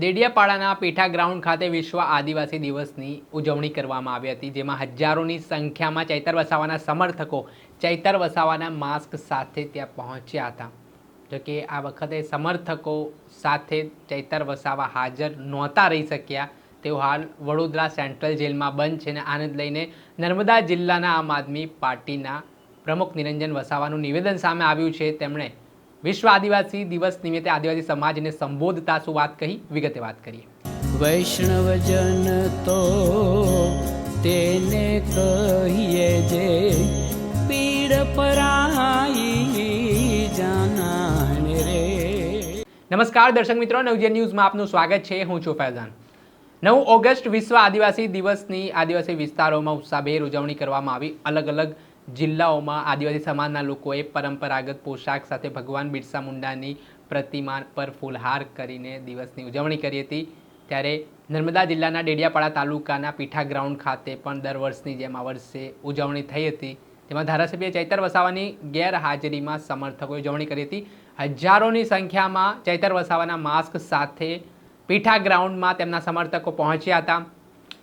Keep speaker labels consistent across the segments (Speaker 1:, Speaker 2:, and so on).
Speaker 1: દેડિયાપાડાના પેઠા ground ખાતે વિશ્વ આદિવાસી દિવસની ઉજવણી કરવામાં આવી હતી, જેમાં હજારોની સંખ્યામાં ચૈતર વસાવાના સમર્થકો ચૈતર વસાવાના માસ્ક સાથે ત્યાં પહોંચ્યા હતા. જોકે આ વખતે સમર્થકો સાથે ચૈતર વસાવા હાજર નહોતા રહી શક્યા. તેઓ હાલ વડોદરા સેન્ટ્રલ જેલમાં બંધ છે અને આનંદ લઈને નર્મદા જિલ્લાના આમ આદમી પાર્ટીના પ્રમુખ નિરંજન વસાવાનું નિવેદન સામે આવ્યું છે. તેમણે વિશ્વ આદિવાસી દિવસ નિમિત્તે આદિવાસી સમાજને સંબોધતા શું વાત કહી? વિગતે વાત કરીએ.
Speaker 2: વૈષ્ણવજન તો તેને કહીએ જે પીડ પરાઈ જાનાને રે.
Speaker 1: નમસ્કાર દર્શક મિત્રો નવજે ન્યૂઝમાં આપનું સ્વાગત છે. હું છું ફૈઝાન. નવ ઓગસ્ટ વિશ્વ આદિવાસી દિવસની આદિવાસી વિસ્તારોમાં ઉત્સાહભેર ઉજવણી કરવામાં આવી. અલગ અલગ જિલ્લાઓમાં આદિવાસી સમાજના લોકોએ પરંપરાગત પોશાક સાથે ભગવાન બિરસા મુંડાની પ્રતિમા પર ફૂલહાર કરીને દિવસની ઉજવણી કરી હતી. ત્યારે નર્મદા જિલ્લાના ડેડિયાપાડા તાલુકાના પીઠા ગ્રાઉન્ડ ખાતે પણ દર વર્ષની જેમ આ વર્ષે ઉજવણી થઈ હતી. તેમાં ધારાસભ્ય ચૈતર વસાવાની ગેરહાજરીમાં સમર્થકોએ ઉજવણી કરી હતી. હજારોની સંખ્યામાં ચૈતર વસાવાના માસ્ક સાથે પીઠા ગ્રાઉન્ડમાં તેમના સમર્થકો પહોંચ્યા હતા.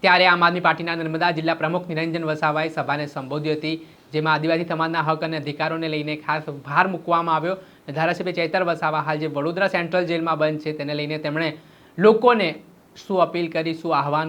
Speaker 1: ત્યારે આમ આદમી પાર્ટીના નર્મદા જિલ્લા પ્રમુખ નિરંજન વસાવાએ સભાને સંબોધી હતી. જેમાં આદિવાસી સમાજના હક અને અધિકારોને લઈને ખાસ ભાર મૂકવામાં આવ્યો. ધારાસભ્ય ચૈતર વસાવા હાલ જે વડોદરા સેન્ટ્રલ જેલમાં બંધ છે, તેને લઈને તેમણે લોકોને શું અપીલ કરી, શું આહવાન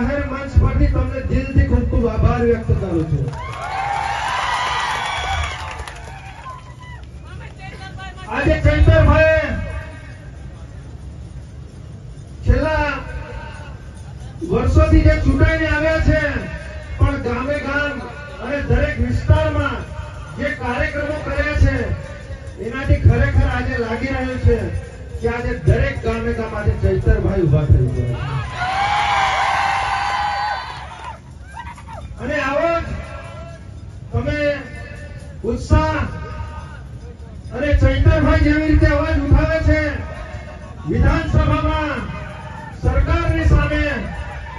Speaker 3: જાહેર મંચ પરથી તમને દિલથી ખૂબ ખૂબ આભાર વ્યક્ત કરું છું. આજે ચૈતરભાઈ છેલ્લા વર્ષોથી જે ચૂંટાઈને આવ્યા છે, પણ ગામે ગામ અને દરેક વિસ્તારમાં જે કાર્યક્રમો કર્યા છે, એનાથી ખરેખર આજે લાગી રહ્યું છે કે આજે દરેક ગામે ગામ આજે ચૈતરભાઈ ઊભા થઈ ગયા છે અને આવો જ તમે ઉત્સાહ અને ચૈતરભાઈ જેવી રીતે અવાજ ઉઠાવે છે, વિધાનસભામાં સરકારની સામે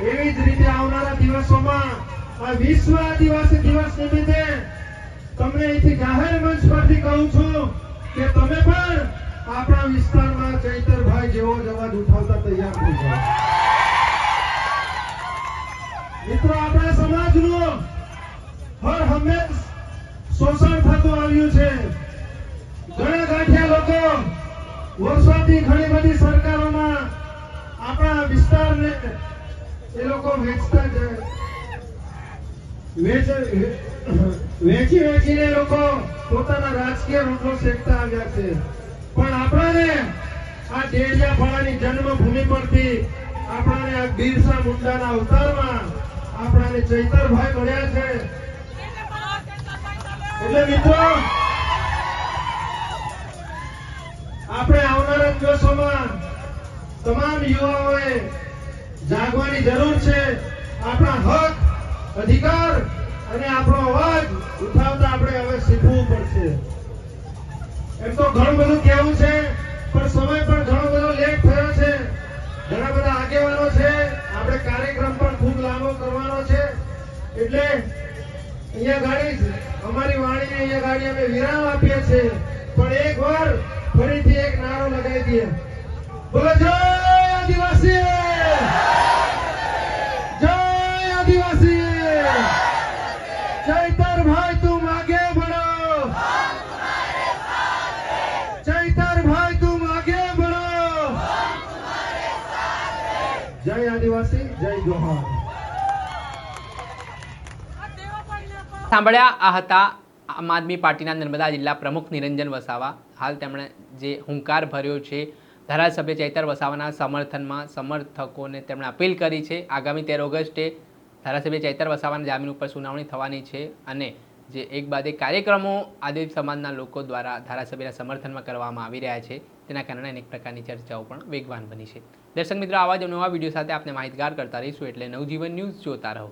Speaker 3: એવી જ રીતે આવનારા દિવસોમાં આ વિશ્વ આદિવાસી દિવસ નિમિત્તે તમને અહીંથી જાહેર મંચ પરથી કહું છું કે તમે પણ આપણા વિસ્તારમાં ચૈતરભાઈ જેવો જ અવાજ ઉઠાવતા તૈયાર થઈ જાઓ. મિત્રો, આપણા હર હંમેશ શોષણ થતું આવ્યું છે. ઘણા ગાંઠિયા લોકો વર્ષોથી ઘણી બધી સરકારોમાં આપણા વિસ્તારને એ લોકો વેચતા જાય વેચી વેચીને લોકો પોતાના રાજકીય રોટલો શેકતા આવ્યા છે. પણ આપણાને આ ડેડિયાપાડાની જન્મભૂમિ પરથી આપણાને આ બિરસા મુંડાના અવતારમાં આપણાને ચૈતરભાઈ મળ્યા છે. એટલે મિત્રો, આપણે આવનારા દિવસોમાં તમામ યુવાઓએ જાગવાની જરૂર છે. આપણા હક, અધિકાર અને આપણો અવાજ ઉઠાવતા આપણે હવે શીખવું પડશે. એમ તો ઘણું બધું કહેવું છે, પણ સમય પણ ઘણો બધો લેટ થયો છે. ઘણા બધા આગેવાનો છે, આપણે કાર્યક્રમ પણ ખૂબ લાંબો કરવાનો છે. એટલે અહીંયા ગાડી અમારી વાણીને અહીંયા ગાડી અમે વિરામ આપીએ છીએ. પણ એકવાર ફરીથી એક નારો લગાવી દઈએ. બોલો, જય આદિવાસી! ચૈતર ભાઈ, તું માગે ભણો ચૈતર ભાઈ, તું માગે ભણો જય આદિવાસી, જય જોહાર
Speaker 1: સાંભળ્યા આ હતા આમ આદમી પાર્ટીના નર્મદા જિલ્લા પ્રમુખ નિરંજન વસાવા. હાલ તેમણે જે હુંકાર ભર્યો છે, ધારાસભ્ય ચૈતર વસાવાના સમર્થનમાં સમર્થકોને તેમણે અપીલ કરી છે. આગામી તેર ઓગસ્ટે ધારાસભ્ય ચૈતર વસાવાના જામીન ઉપર સુનાવણી થવાની છે અને જે એક બાદ એક કાર્યક્રમો આદિવ સમાજના લોકો દ્વારા ધારાસભ્યના સમર્થનમાં કરવામાં આવી રહ્યા છે. તેના કારણે અનેક પ્રકારની ચર્ચાઓ પણ વેગવાન બની છે. દર્શક મિત્રો, આવા જ નવા વીડિયો સાથે આપણે માહિતગાર કરતા રહીશું એટલે નવજીવન ન્યૂઝ જોતા રહો.